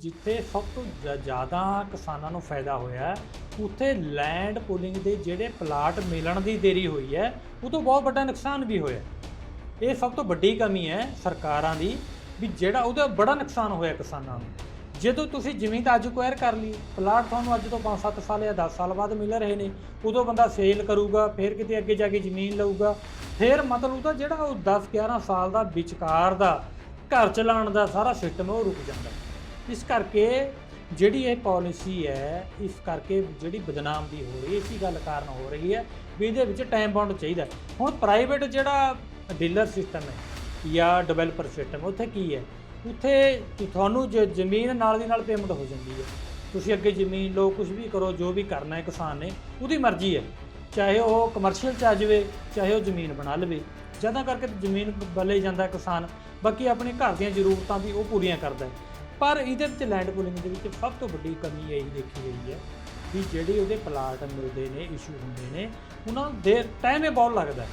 ਜਿੱਥੇ ਸਭ ਤੋਂ ਜ- ਜ਼ਿਆਦਾ ਕਿਸਾਨਾਂ ਨੂੰ ਫਾਇਦਾ ਹੋਇਆ ਹੈ, ਉੱਥੇ ਲੈਂਡ ਪੂਲਿੰਗ ਦੇ ਜਿਹੜੇ ਪਲਾਟ ਮਿਲਣ ਦੀ ਦੇਰੀ ਹੋਈ ਹੈ ਉਹ ਤੋਂ ਬਹੁਤ ਵੱਡਾ ਨੁਕਸਾਨ ਵੀ ਹੋਇਆ ਇਹ ਸਭ ਤੋਂ ਵੱਡੀ ਕਮੀ ਹੈ ਸਰਕਾਰਾਂ ਦੀ ਵੀ ਜਿਹੜਾ ਉਹਦਾ ਬੜਾ ਨੁਕਸਾਨ ਹੋਇਆ ਕਿਸਾਨਾਂ ਨੂੰ। ਜਦੋਂ ਤੁਸੀਂ ਜ਼ਮੀਨ ਤਾਂ ਅੱਜ ਕੁਐਰ ਕਰ ਲਈ ਪਲਾਟ ਤੁਹਾਨੂੰ ਅੱਜ ਤੋਂ 5-7 ਸਾਲ ਜਾਂ 10 ਸਾਲ ਬਾਅਦ ਮਿਲ ਰਹੇ ਨੇ ਉਦੋਂ ਬੰਦਾ ਸੇਲ ਕਰੂਗਾ ਫਿਰ ਕਿਤੇ ਅੱਗੇ ਜਾ ਕੇ ਜ਼ਮੀਨ ਲਊਗਾ ਫਿਰ ਮਤਲਬ ਉਹਦਾ ਜਿਹੜਾ ਉਹ 10-11 ਸਾਲ ਦਾ ਵਿਚਕਾਰ ਦਾ ਘਰ ਚਲਾਉਣ ਦਾ ਸਾਰਾ ਸਿਸਟਮ ਉਹ ਰੁਕ ਜਾਂਦਾ ਇਸ ਕਰਕੇ ਜਿਹੜੀ ਇਹ ਪਾਲਿਸੀ ਹੈ, ਇਸ ਕਰਕੇ ਜਿਹੜੀ ਬਦਨਾਮ ਦੀ ਹੋ ਰਹੀ ਹੈ, ਇਸੀ ਗੱਲ ਕਾਰਨ ਹੋ ਰਹੀ ਹੈ ਵੀ ਇਹਦੇ ਵਿੱਚ ਟਾਈਮ ਬਾਉਂਡ ਚਾਹੀਦਾ ਹੁਣ ਪ੍ਰਾਈਵੇਟ ਜਿਹੜਾ ਡੀਲਰ ਸਿਸਟਮ ਹੈ ਜਾਂ ਡਿਵੈਲਪਰ ਸਿਸਟਮ ਉੱਥੇ ਕੀ ਹੈ? ਉੱਥੇ ਤੁਹਾਨੂੰ ਜ- ਜ਼ਮੀਨ ਨਾਲ ਦੀ ਨਾਲ ਪੇਮੈਂਟ ਹੋ ਜਾਂਦੀ ਹੈ। ਤੁਸੀਂ ਅੱਗੇ ਜ਼ਮੀਨ ਲਓ ਕੁਝ ਵੀ ਕਰੋ, ਜੋ ਵੀ ਕਰਨਾ ਹੈ ਕਿਸਾਨ ਨੇ, ਉਹਦੀ ਮਰਜ਼ੀ ਹੈ। ਚਾਹੇ ਉਹ ਕਮਰਸ਼ੀਅਲ ਚ ਆ ਜਾਵੇ, ਚਾਹੇ ਉਹ ਜ਼ਮੀਨ ਬਣਾ ਲਵੇ। ਜ਼ਿਆਦਾ ਕਰਕੇ ਜ਼ਮੀਨ ਬੱਲੇ ਜਾਂਦਾ ਕਿਸਾਨ। ਬਾਕੀ ਆਪਣੇ ਘਰ ਦੀਆਂ ਜ਼ਰੂਰਤਾਂ ਵੀ ਉਹ ਪੂਰੀਆਂ ਕਰਦਾ ਹੈ। ਪਰ ਇਹਦੇ ਵਿੱਚ ਲੈਂਡ ਪੂਲਿੰਗ ਦੇ ਵਿੱਚ ਸਭ ਤੋਂ ਵੱਡੀ ਕਮੀ ਇਹੀ ਦੇਖੀ ਗਈ ਹੈ ਵੀ ਜਿਹੜੇ ਉਹਦੇ ਪਲਾਟ ਮਿਲਦੇ ਨੇ ਇਸ਼ੂ ਹੁੰਦੇ ਨੇ, ਉਹਨਾਂ ਦੇ ਟਾਈਮ ਇਹ ਬਹੁਤ ਲੱਗਦਾ